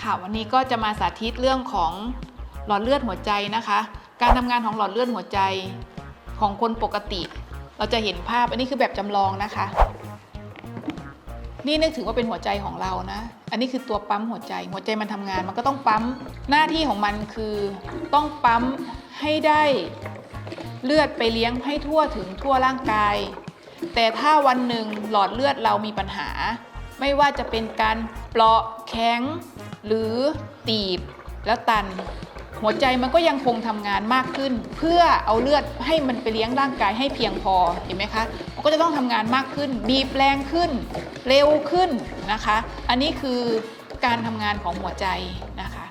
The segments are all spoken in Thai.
ค่ะวันนี้ก็จะมาสาธิตเรื่องของหลอดเลือดหัวใจนะคะ การทำงานของหลอดเลือดหัวใจของคนปกติ เราจะเห็นภาพอันนี้คือแบบจำลองนะคะ นี่นึกถึงว่าเป็นหัวใจของเรานะ อันนี้คือตัวปั๊มหัวใจ หัวใจมันทำงานมันก็ต้องปั๊มหน้าที่ของมันคือต้องปั๊มให้ได้เลือดไปเลี้ยงให้ทั่วถึงทั่วร่างกาย แต่ถ้าวันหนึ่งหลอดเลือดเรามีปัญหา ไม่ว่าจะเป็นการเปราะแข็ง หรือตีบแล้วตัน หัวใจมันก็ยังคงทำงานมากขึ้น เพื่อเอาเลือดให้มันไปเลี้ยงร่างกายให้เพียงพอเห็นไหมคะมันก็จะต้องทำงานมากขึ้น บีบแรงขึ้น เร็วขึ้นนะคะ อันนี้คือการทำงานของหัวใจนะคะ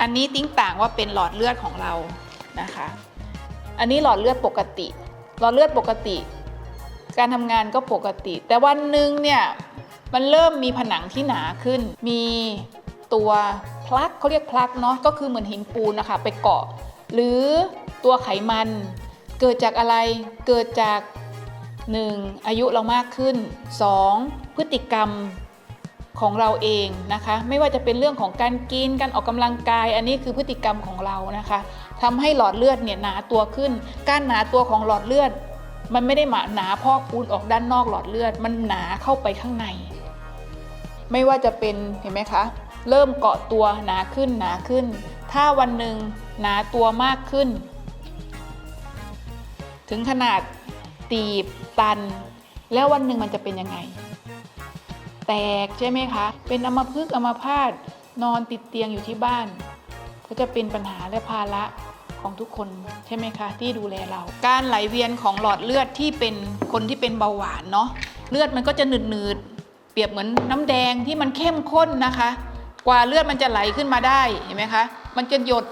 อันนี้ติ้งต่างว่าเป็นหลอดเลือดของเรานะคะ อันนี้หลอดเลือดปกติ หลอดเลือดปกติ การทำงานก็ปกติ แต่วันหนึ่งเนี่ยมันเริ่มมีผนังที่หนาขึ้น มีตัวพลักเขาเรียกพลักเนาะก็คือเหมือนหินปูนนะคะไปเกาะ หรือตัวไขมัน เกิดจากอะไรเกิดจาก 1. อายุเรามากขึ้น 2. พฤติกรรมของเราเองนะคะ ไม่ว่าจะเป็นเรื่องของการกินการออกกำลังกาย อันนี้คือพฤติกรรมของเรานะคะทำให้หลอดเลือดเนี่ยหนาตัวขึ้น การหนาตัวของหลอดเลือด มันไม่ได้หมาหนาพอกปูนออกด้านนอกหลอดเลือด มันหนาเข้าไปข้างใน ไม่ว่าจะเป็นเห็นไหมคะ เริ่มเกาะตัวหนาขึ้นหนาขึ้น ถ้าวันหนึ่งหนาตัวมากขึ้น ถึงขนาดตีบตัน แล้ววันหนึ่งมันจะเป็นยังไง แตกใช่ไหมคะ เป็นอมพฤกอมพาตนอนติดเตียงอยู่ที่บ้าน ก็จะเป็นปัญหาและภาระ ของทุกคนใช่ไหมคะ ที่ดูแลเรา การไหลเวียนของหลอดเลือดที่เป็นคนที่เป็นเบาหวานเนาะเลือดมันก็จะหนืดหนืดๆเปรียบเหมือนน้ำแดงที่มันเข้มข้นนะคะ กว่าเลือดมันจะไหลขึ้นมาได้เห็นไหมคะมันจะหยด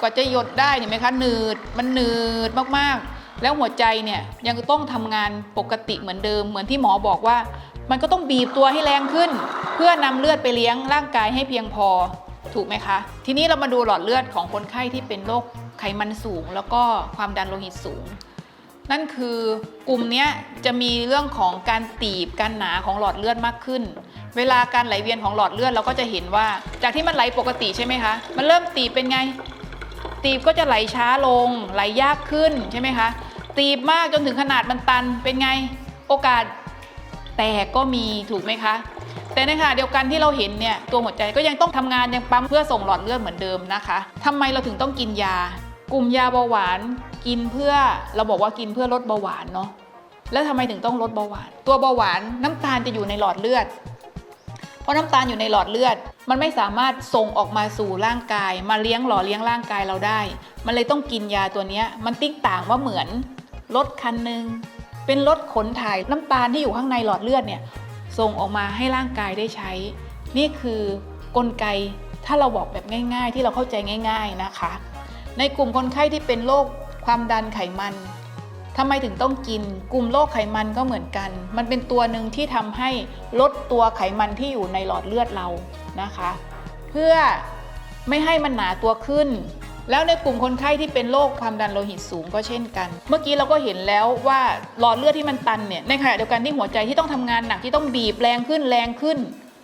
กว่าจะหยดได้เห็นไหมคะหนืดมันหนืดมากๆ แล้วหัวใจเนี่ยยังต้องทำงานปกติเหมือนเดิม เหมือนที่หมอบอกว่า มันก็ต้องบีบตัวให้แรงขึ้น เพื่อนำเลือดไปเลี้ยงร่างกายให้เพียงพอถูกไหมคะ ทีนี้เรามาดูหลอดเลือดของคนไข้ที่เป็นโรค ไขมันสูง แล้วก็ความดันโลหิตสูง นั่นคือกลุ่มนี้จะมีเรื่องของการตีบการหนาของหลอดเลือดมากขึ้น เวลาการไหลเวียนของหลอดเลือดเราก็จะเห็นว่า จากที่มันไหลปกติใช่ไหมคะ มันเริ่มตีบเป็นไง ตีบก็จะไหลช้าลง ไหลยากขึ้นใช่ไหมคะ ตีบมากจนถึงขนาดมันตันเป็นไง โอกาสแตกก็มีถูกไหมคะแต่ในขณะเดียวกันที่เราเห็นเนี่ยตัวหัวใจก็ยังต้องทำงานยังปั๊มเพื่อส่งหลอดเลือดเหมือนเดิมนะคะทำไมเราถึงต้องกินยา กลุ่มยาเบาหวานกินเพื่อเราบอกว่ากินเพื่อลดเบาหวานเนาะแล้วทำไมถึงต้องลดเบาหวาน ตัวเบาหวานน้ำตาลจะอยู่ในหลอดเลือด เพราะน้ำตาลอยู่ในหลอดเลือด มันไม่สามารถส่งออกมาสู่ร่างกาย มาเลี้ยงหล่อเลี้ยงร่างกายเราได้ มันเลยต้องกินยาตัวนี้มันติ๊กต่างว่าเหมือนรถคันหนึ่งเป็นรถขนถ่ายน้ำตาลที่อยู่ข้างในหลอดเลือดเนี่ยส่งออกมาให้ร่างกายได้ใช้ นี่คือกลไกถ้าเราบอกแบบง่าย ๆ ที่เราเข้าใจง่าย ๆนะคะ ในกลุ่มคนไข้ที่เป็นโรคความดันไขมันทำไมถึงต้องกิน กลุ่มโรคไขมันก็เหมือนกัน มันเป็นตัวหนึ่งที่ทำให้ลดตัวไขมันที่อยู่ในหลอดเลือดเรานะคะ เพื่อไม่ให้มันหนาตัวขึ้น แล้วในกลุ่มคนไข้ที่เป็นโรคความดันโลหิตสูงก็เช่นกัน เมื่อกี้เราก็เห็นแล้วว่าหลอดเลือดที่มันตันเนี่ยในขณะเดียวกันที่หัวใจที่ต้องทำงานหนักที่ต้องบีบแรงขึ้นแรงขึ้น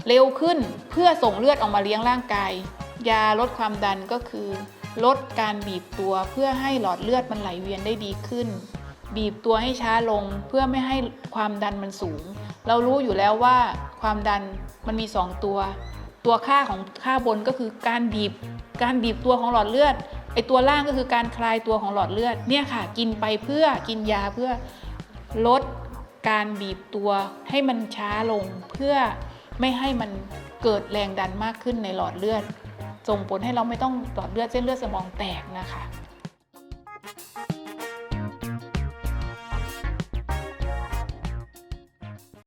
เร็วขึ้น เพื่อส่งเลือดออกมาเลี้ยงร่างกาย ยาลดความดันก็คือ ลดการบีบตัวเพื่อให้หลอดเลือดมันไหลเวียนได้ดีขึ้น บีบตัวให้ช้าลงเพื่อไม่ให้ความดันมันสูง เรารู้อยู่แล้วว่าความดันมันมี 2 ตัว ตัวค่าของค่าบนก็คือการบีบ การบีบตัวของหลอดเลือดไอตัวล่างก็คือการคลายตัวของหลอดเลือดเนี่ยค่ะ กินไปเพื่อกินยาเพื่อลดการบีบตัวให้มันช้าลงเพื่อไม่ให้มันเกิดแรงดันมากขึ้นในหลอดเลือด ส่งผลให้เราไม่ต้องหลอดเลือดเส้นเลือดสมองแตกนะคะ